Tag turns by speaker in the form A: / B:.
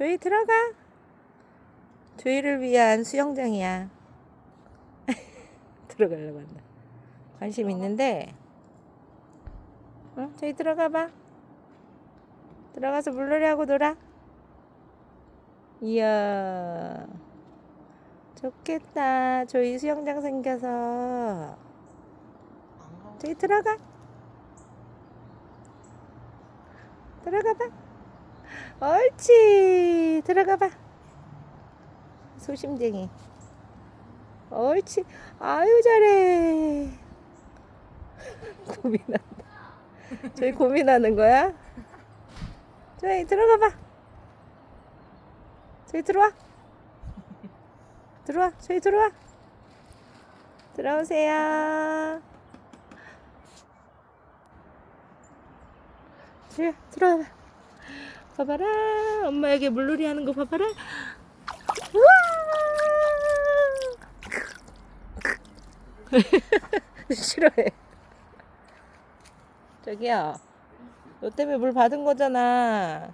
A: 조이 들어가. 조이를 위한 수영장이야. 들어가려고 한다. 관심 있는데. 응? 조이 들어가 봐. 들어가서 물놀이 하고 놀아. 이야. 좋겠다. 조이 수영장 생겨서. 저기 들어가. 들어가 봐. 옳지. 들어가 봐. 소심쟁이. 옳지. 아유, 잘해. 고민한다. 저희 고민하는 거야? 저희 들어가 봐. 저희 들어와. 들어와. 저희 들어와. 들어오세요. 자, 들어와. 봐 봐라. 엄마에게 물놀이 하는 거 봐봐라. 우와! 싫어해. 저기요. 너 때문에 물 받은 거잖아.